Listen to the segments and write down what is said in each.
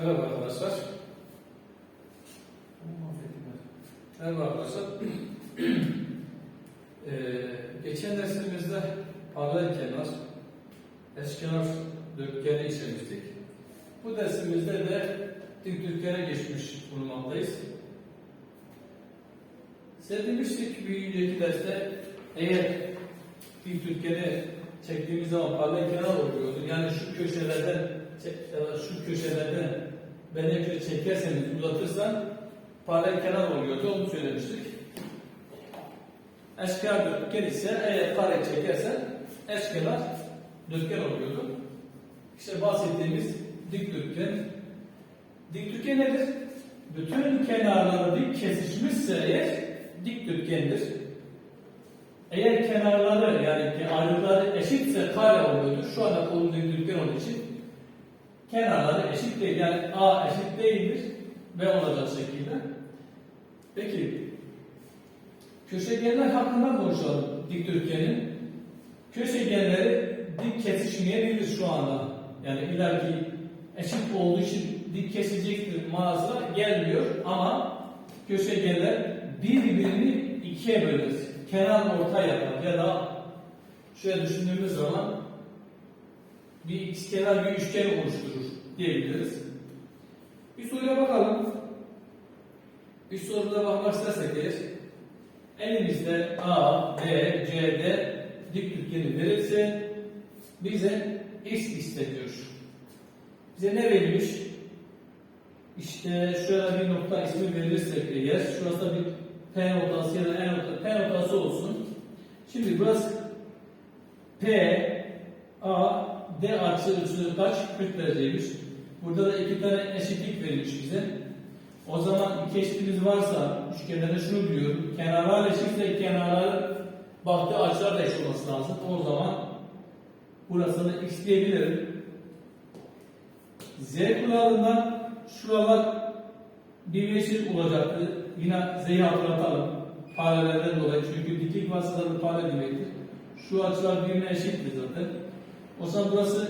Merhaba arkadaşlar. Merhaba arkadaşlar. Ee, geçen dersimizde paralel kenar, eşkenar dörtgeni işlemiştik. Bu dersimizde de dikdörtgene geçmiş bulunmaktayız. Size demiştik bir önceki derste eğer dikdörtgeni çektiğimiz zaman paralel kenar oluyordu. Yani şu köşelerden ya da şu köşelerden benekleri çekerseniz uzatırsan paralel kenar oluyordu. Onu söylemiştik. Eşkenar dörtgen ise eğer kare çekersen eşkenar dörtgen oluyordu. İşte bahsettiğimiz dikdörtgen. Dikdörtgen nedir? Bütün kenarları dik kesişmişse eğer dikdörtgendir. Eğer kenarları yani ki ayrıkları eşitse kare oluyordur. Şu anda kolun dikdörtgen olduğu için kenarları eşit değil. Yani A eşit değildir. B olacak şekilde. Peki köşegenler hakkında konuşalım dikdörtgenin. Köşegenleri dik kesişmeyebilir şu anda. Yani ileriki eşit olduğu için dik kesecektir manasına gelmiyor ama köşegenler birbirini ikiye bölür. Kenar orta yapar ya da şöyle düşündüğümüz zaman bir ikizkenar bir üçgen oluşturur diyebiliriz. Bir soruya bakalım. Bir soruda bakmak istersek eğer elimizde A, B, C, D dikdörtgeni verirse bize x isteniyor. Bize ne verilmiş? İşte şöyle bir nokta ismi verirsek eğer şurası da bir P noktası ya da E noktası, P noktası olsun. Şimdi burası P, A, D açısı kaç? 40 dereceymiş. Burada da iki tane eşitlik verilmiş bize. O zaman iki eşitliğimiz varsa üçgenlerde şunu biliyorum. Kenarlar eşitse kenarlar baktığı açılar da eşit olması lazım. O zaman burasını x diyebilirim. Z kuralından şuralar birleşik olacaktı. Yine Z'yi hatırlatalım. Paralelden dolayı. Çünkü dikik vasıtaları paralel demektir. Şu açılar birbirine eşittir zaten. O zaman burası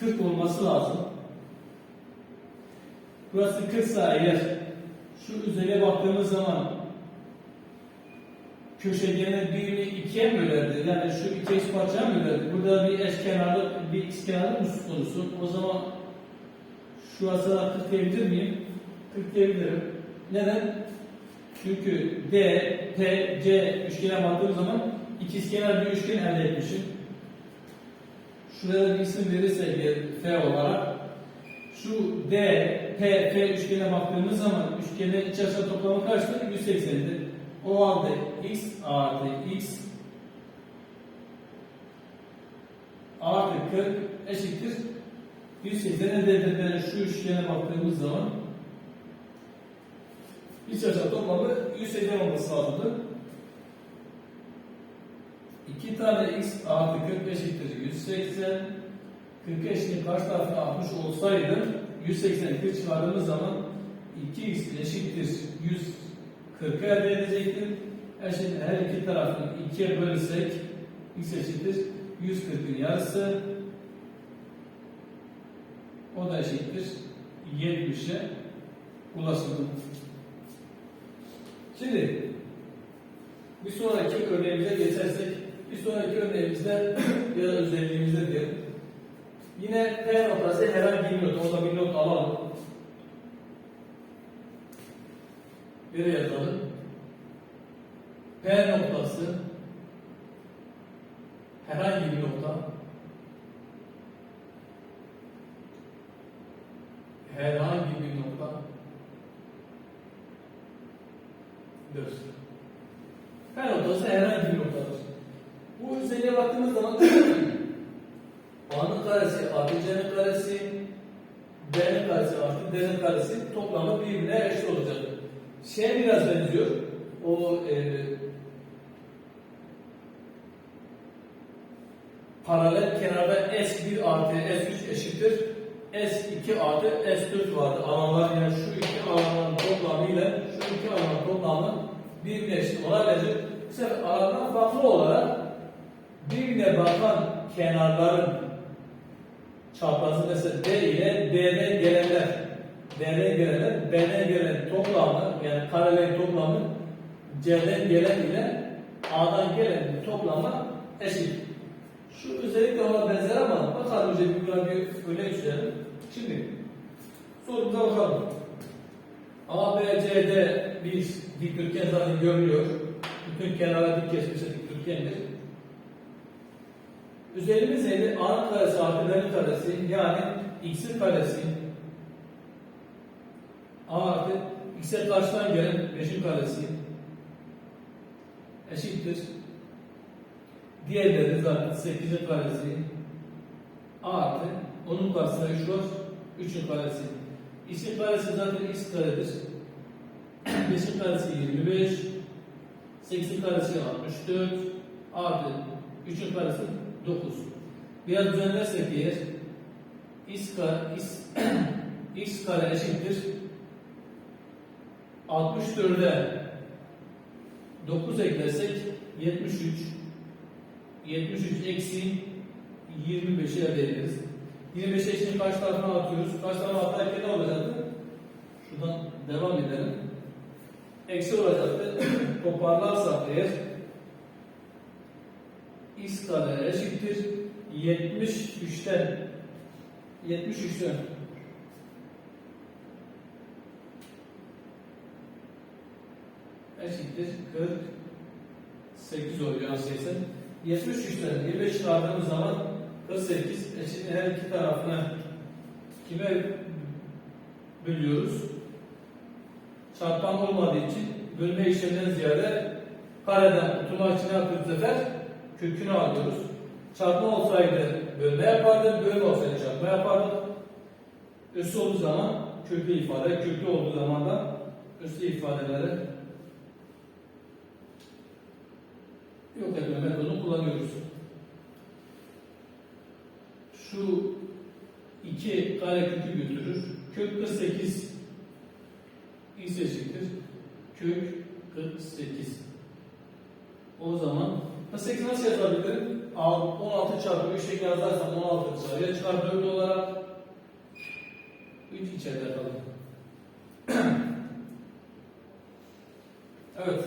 40 olması lazım. Burası 40 ise eğer şu üzerine baktığımız zaman köşegenin birini ikiye mi bölerdi? Yani şu iki eş parçaya mı bölerdi? Burada bir eşkenarlı, bir ikizkenarlı mı konusu? O zaman şurası da 40 diyebilir miyim? 40 diyebilirim. Neden? Çünkü D, P, C üçgene baktığım zaman ikizkenar bir üçgen elde etmişim. Şuraya bir isim verirsek F olarak şu D, P, F üçgene baktığımız zaman üçgenin iç açı toplamı kaçtır? 180'dir. O halde x artı x artı 40 eşittir 180 elde edilen şu üçgene baktığımız zaman iç açı toplamı 180 olması lazımdı. 2 tane x artı 40 eşittir 180 40 eşittir karşı tarafına 60 olsaydı 180 40 çıkardığımız zaman 2x eşittir 140 elde edecektir. Eşit her iki tarafını ikiye bölürsek x eşittir 140'ın yarısı o da eşittir 70'e ulaşıldı. Şimdi bir sonraki örneğimize geçersek bir sonraki örneğimizde ya da özelliğimizde diyelim. Yine P noktası herhangi bir not. O da bir not alalım. Bir yazalım. P noktası herhangi bir nokta herhangi bir nokta dır. P noktası herhangi bir noktadır. Bu özelliğe baktığımız zaman A'nın karesi artı C'nin karesi B'nin karesi artı D'nin karesi toplamı birbirine eşit olacak. Şeye biraz benziyor. O e, paralel kenarda S1 artı S3 eşittir. S2 artı S4 vardı. Alanlar yani şu iki alanların toplamıyla şu iki alanın toplamı birbirine eşit olabilir. Bu sefer alandan farklı olarak birbirine bakan kenarların çaprazı mesela D ile D'den gelenler D'den gelenler B'den gelen toplamı yani karelerin toplamı C'den gelen ile A'dan gelen toplamı eşit. Şu özellikle ona benzer ama bakalım önce bir bir öne düşelim. Şimdi sorumuza bakalım. A, B, C, D bir dikdörtgen zaten görülüyor. Bütün kenara dik geçmişe dikdörtgendir. Üzerimiz neydi? A'nın karesi artı karesi yani x'in karesi A artı x'e karşıdan gelen 5'in karesi eşittir. Diğerleri zaten 8'in karesi A artı onun karşısında 3 var 3'ün karesi. X'in karesi zaten x karedir. 5'in karesi 25 8'in karesi 64 artı 3'ün karesi 9. Biraz düzenlersek eğer x kare, x, x kare eşittir 64'e 9 eklersek 73 73 eksi 25'i elde ederiz. 25'e şimdi kaç tarafına atıyoruz? Kaç tarafa atarken ne olacaktı? Şuradan devam edelim. Eksi olacaktı. Toparlarsak eğer x kare eşittir 73'ten 73'ten eşittir 48 oluyor 80. 73'ten 25 çıkardığımız zaman 48 eşittir her iki tarafına kime bölüyoruz? Çarpan olmadığı için bölme işleminden ziyade kareden kurtulmak için ne yapıyoruz sefer? Kökünü alıyoruz. Çarpma olsaydı bölme yapardık, bölme olsaydı çarpma yapardık. Üssü olduğu zaman köklü ifade, köklü olduğu zaman da üslü ifadeleri yok etme metodunu kullanıyoruz. Şu iki kare kökü götürür. Kök 48 x eşittir. Kök 48. Zaman 48 nasıl yazabilirim? 16 çarpı 3 şeklinde yazarsam 16 dışarıya çıkar 4 olarak 3 içeride kalır. evet.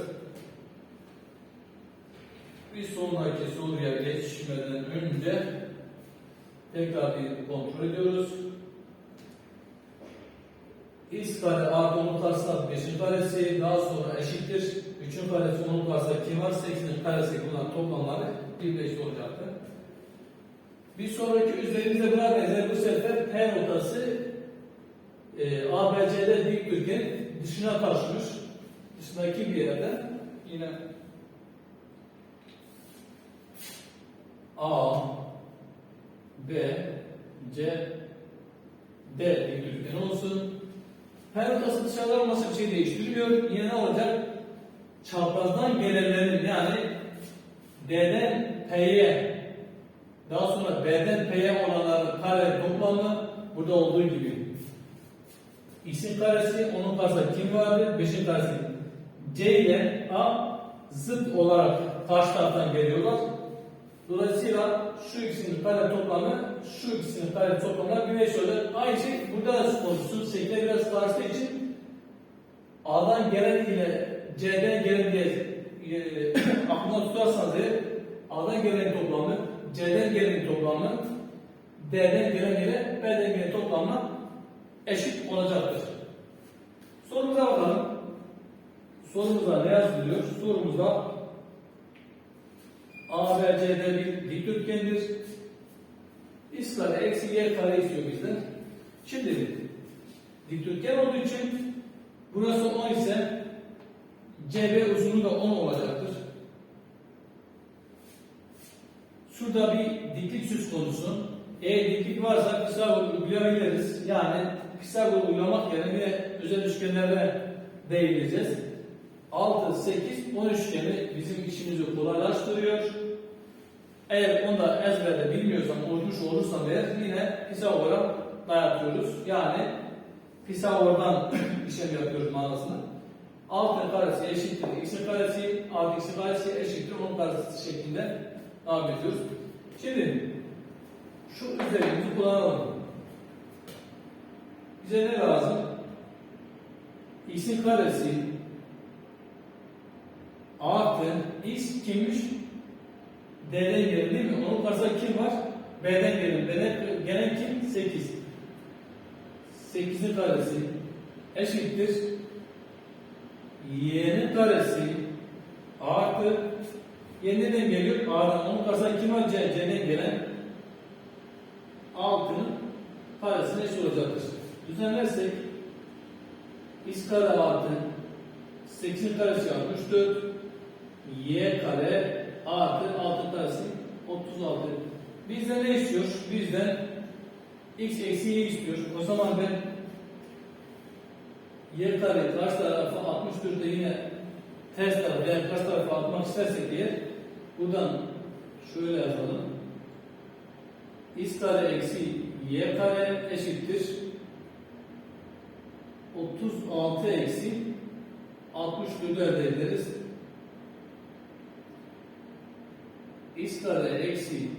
Bir sonraki soruya geçmeden önce tekrar bir kontrol ediyoruz. x kare artı 10'un karşısına 5'in karesi daha sonra eşittir. 3'ün karesi 10'un karşısına kim var? 8'in karesi bunlar toplamları 25 olacaktı. Bir sonraki üzerimizde buna benzer bu sefer P notası e, ABC'de dikdörtgen dışına taşmış. Dışındaki bir yerden yine A B C D dikdörtgen olsun. Her notası dışarıda olması bir şey değiştirmiyor. Yine ne olacak? Çaprazdan gelenlerin yani D'den P'ye daha sonra B'den P'ye olanların kare toplamı burada olduğu gibi. X'in karesi, onun karşısında kim vardı? 5'in karesi. C ile A zıt olarak karşı taraftan geliyorlar. Dolayısıyla şu ikisinin kare toplamı, şu ikisinin kare toplamı güneş oluyor. Aynı şey burada da konuşsun. Şekle biraz karıştığı için A'dan gelen ile C'den gelen diye e, aklına tutarsanız A'dan gelen toplamı, C'den gelen toplamı, D'den gelen ile B'den gelen toplamı eşit olacaktır. Sorumuza bakalım. Sorumuzda ne yazılıyor? Sorumuzda A, B, C'de bir dikdörtgendir. X kare eksi Y kare istiyor bizden. Şimdi dikdörtgen olduğu için burası 10 ise CB uzunluğu da 10 olacaktır. Şurada bir diklik söz konusu. Eğer diklik varsa Pisagor uygulayabiliriz. Yani Pisagor uygulamak yerine özel üçgenlere değineceğiz. 6, 8, 10 üçgeni bizim işimizi kolaylaştırıyor. Eğer onu da ezberde bilmiyorsam, unutmuş olursam eğer yine Pisagor'a dayatıyoruz. Yani Pisagor'dan işlem yapıyoruz manasını. Altın karesi eşittir x'in karesi, artı x'in karesi eşittir onun karesi şeklinde devam ediyoruz. Şimdi şu üzerimizi kullanalım. Bize ne lazım? x'in karesi artı x kimmiş? D'den gelen değil mi? Onun karşısında kim var? B'den gelen. B'den gelen kim? 8. 8'in karesi eşittir. Y'nin karesi artı Y neden geliyor? A'dan. Onun karşısında kim var? C. C'den gelen 6'nın karesine eşit olacaktır. Düzenlersek x kare artı 8'in karesi 64 y kare artı 6 karesi 36. Bizden ne istiyor? Bizden x eksi y istiyor. O zaman ben y kare karşı tarafa 64'te yine ters taraf yani karşı tarafa atmak istersek eğer buradan şöyle yazalım. x kare eksi y kare eşittir 36 eksi 64'ü elde ederiz. x kare eksi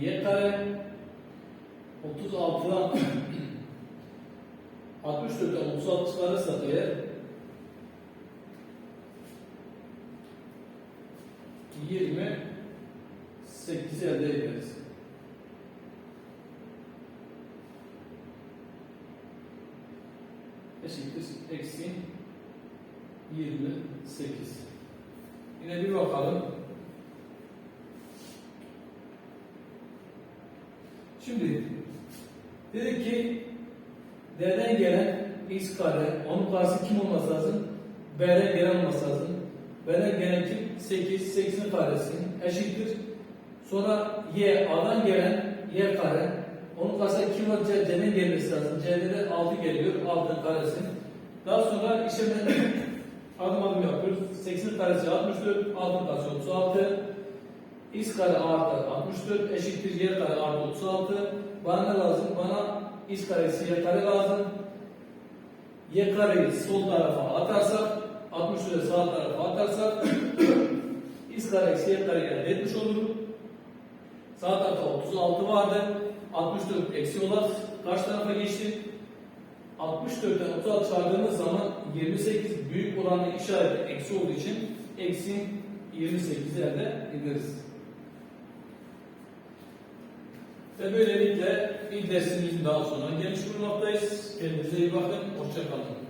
y kare 36'dan 64'ten 36 çıkarırsak eğer 28 elde ederiz. eşittir eksi 28. Yine bir bakalım. Şimdi dedik ki D'den gelen x kare, onun karşısı kim olması lazım? B'den gelen olması lazım. Gelen kim? 8, 8'in karesi eşittir. Sonra y, A'dan gelen y kare, onun karşısında kim var? C, C'nin gelmesi lazım. C'de de 6 geliyor, 6'ın karesi. Daha sonra işlemleri adım adım yapıyoruz. 8'in karesi 64, 6'ın karesi 36. x kare artı 64 eşittir y kare artı 36. Bana ne lazım? Bana x karesi y kare lazım. Y kareyi sol tarafa atarsak, 64'ü sağ tarafa atarsak x kare eksi y kare etmiş olurum. Sağ tarafta 36 vardı. 64 eksi olarak karşı tarafa geçti. 64'ten 36 çıkardığımız zaman 28 büyük oranın işareti eksi olduğu için eksi 28 elde ederiz. Ve böylelikle ilk dersimizin daha sonuna gelmiş bulunmaktayız. Kendinize iyi bakın. Hoşçakalın.